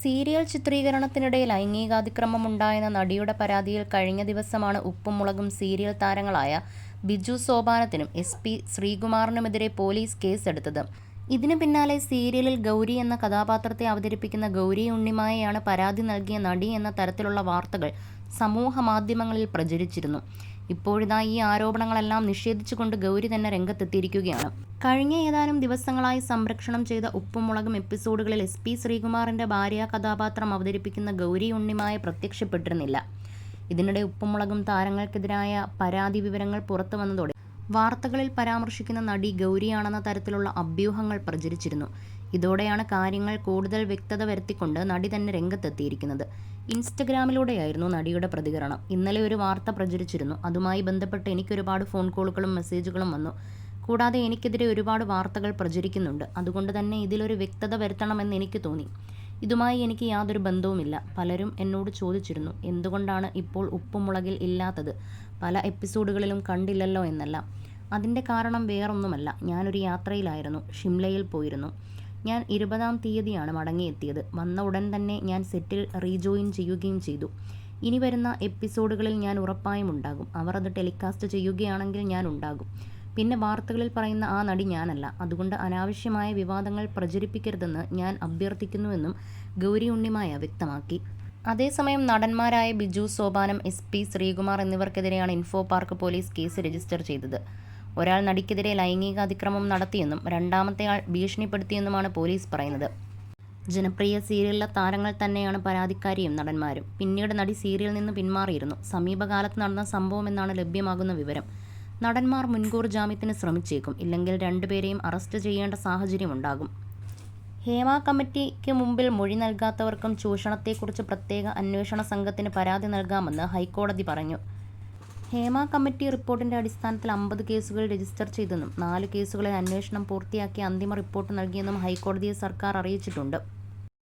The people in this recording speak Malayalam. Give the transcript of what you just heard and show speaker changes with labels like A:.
A: സീരിയൽ ചിത്രീകരണത്തിനിടെ ലൈംഗികാതിക്രമമുണ്ടായെന്ന നടിയുടെ പരാതിയിൽ കഴിഞ്ഞ ദിവസമാണ് ഉപ്പും മുളകും സീരിയൽ താരങ്ങളായ ബിജു സോപാനത്തിനും എസ് പി ശ്രീകുമാറിനുമെതിരെ പോലീസ് കേസെടുത്തത്. ഇതിന് പിന്നാലെ സീരിയലിൽ ഗൗരി എന്ന കഥാപാത്രത്തെ അവതരിപ്പിക്കുന്ന ഗൗരി ഉണ്ണിമായയാണ് പരാതി നൽകിയ നടി എന്ന തരത്തിലുള്ള വാർത്തകൾ സമൂഹ മാധ്യമങ്ങളിൽ പ്രചരിച്ചിരുന്നു. ഇപ്പോഴിതാ ഈ ആരോപണങ്ങളെല്ലാം നിഷേധിച്ചുകൊണ്ട് ഗൗരി തന്നെ രംഗത്തെത്തിയിരിക്കുകയാണ്. കഴിഞ്ഞ ഏതാനും ദിവസങ്ങളായി സംരക്ഷണം ചെയ്ത ഉപ്പും മുളകും എപ്പിസോഡുകളിൽ എസ് പി ശ്രീകുമാറിന്റെ ഭാര്യാകഥാപാത്രം അവതരിപ്പിക്കുന്ന ഗൗരി ഉണ്ണിമായ പ്രത്യക്ഷപ്പെട്ടിരുന്നില്ല. ഇതിനിടെ ഉപ്പുമുളകും താരങ്ങൾക്കെതിരായ പരാതി വിവരങ്ങൾ പുറത്തുവന്നതോടെ വാർത്തകളിൽ പരാമർശിക്കുന്ന നടി ഗൗരിയാണെന്ന തരത്തിലുള്ള അഭ്യൂഹങ്ങൾ പ്രചരിച്ചിരുന്നു. ഇതോടെയാണ് കാര്യങ്ങൾ കൂടുതൽ വ്യക്തത വരുത്തിക്കൊണ്ട് നടി തന്നെ രംഗത്തെത്തിയിരിക്കുന്നത്. ഇൻസ്റ്റഗ്രാമിലൂടെയായിരുന്നു നടിയുടെ പ്രതികരണം. ഇന്നലെ ഒരു വാർത്ത പ്രചരിച്ചിരുന്നു. അതുമായി ബന്ധപ്പെട്ട് എനിക്കൊരുപാട് ഫോൺ കോളുകളും മെസ്സേജുകളും വന്നു. കൂടാതെ എനിക്കെതിരെ ഒരുപാട് വാർത്തകൾ പ്രചരിക്കുന്നുണ്ട്. അതുകൊണ്ട് തന്നെ ഇതിലൊരു വ്യക്തത വരുത്തണമെന്ന് എനിക്ക് തോന്നി. ഇതുമായി എനിക്ക് യാതൊരു ബന്ധവുമില്ല. പലരും എന്നോട് ചോദിച്ചിരുന്നു എന്തുകൊണ്ടാണ് ഇപ്പോൾ ഉപ്പുമുളകിൽ ഇല്ലാത്തത്, പല എപ്പിസോഡുകളിലും കണ്ടില്ലല്ലോ എന്നല്ല അതിന്റെ കാരണം വേറൊന്നുമല്ല. ഞാനൊരു യാത്രയിലായിരുന്നു. ഷിംലയിൽ പോയിരുന്നു. ഞാൻ ഇരുപതാം തീയതിയാണ് മടങ്ങിയെത്തിയത്. വന്ന ഉടൻ തന്നെ ഞാൻ സെറ്റിൽ റീജോയിൻ ചെയ്യുകയും ചെയ്തു. ഇനി വരുന്ന എപ്പിസോഡുകളിൽ ഞാൻ ഉറപ്പായും ഉണ്ടാകും. അവർ അത് ടെലികാസ്റ്റ് ചെയ്യുകയാണെങ്കിൽ ഞാൻ ഉണ്ടാകും. പിന്നെ വാർത്തകളിൽ പറയുന്ന ആ നടി ഞാനല്ല. അതുകൊണ്ട് അനാവശ്യമായ വിവാദങ്ങൾ പ്രചരിപ്പിക്കരുതെന്ന് ഞാൻ അഭ്യർത്ഥിക്കുന്നുവെന്നും ഗൗരി ഉണ്ണിമായ വ്യക്തമാക്കി. അതേസമയം നടന്മാരായ ബിജു സോപാനം, എസ് പി ശ്രീകുമാർ എന്നിവർക്കെതിരെയാണ് info park police case register ചെയ്തത്. ഒരാൾ നടിക്കെതിരെ ലൈംഗിക അതിക്രമം നടത്തിയെന്നും രണ്ടാമത്തെ ആൾ ഭീഷണിപ്പെടുത്തിയെന്നുമാണ് പോലീസ് പറയുന്നത്. ജനപ്രിയ സീരിയലിലെ താരങ്ങൾ തന്നെയാണ് പരാതിക്കാരിയും നടന്മാരും. പിന്നീട് നടി സീരിയലിൽ നിന്ന് പിന്മാറിയിരുന്നു. സമീപകാലത്ത് നടന്ന സംഭവമെന്നാണ് ലഭ്യമാകുന്ന വിവരം. നടന്മാർ മുൻകൂർ ജാമ്യത്തിന് ശ്രമിച്ചേക്കും. ഇല്ലെങ്കിൽ രണ്ടുപേരെയും അറസ്റ്റ് ചെയ്യേണ്ട സാഹചര്യമുണ്ടാകും. ഹേമ കമ്മിറ്റിക്ക് മുമ്പിൽ മൊഴി നൽകാത്തവർക്കും ചൂഷണത്തെക്കുറിച്ച് പ്രത്യേക അന്വേഷണ സംഘത്തിന് പരാതി നൽകാമെന്ന് ഹൈക്കോടതി പറഞ്ഞു. ഹേമ കമ്മിറ്റി റിപ്പോർട്ടിന്റെ അടിസ്ഥാനത്തിൽ അമ്പത് കേസുകൾ രജിസ്റ്റർ ചെയ്തെന്നും നാല് കേസുകളിൽ അന്വേഷണം പൂർത്തിയാക്കി അന്തിമ റിപ്പോർട്ട് നൽകിയെന്നും ഹൈക്കോടതിയെ സർക്കാർ അറിയിച്ചിട്ടുണ്ട്.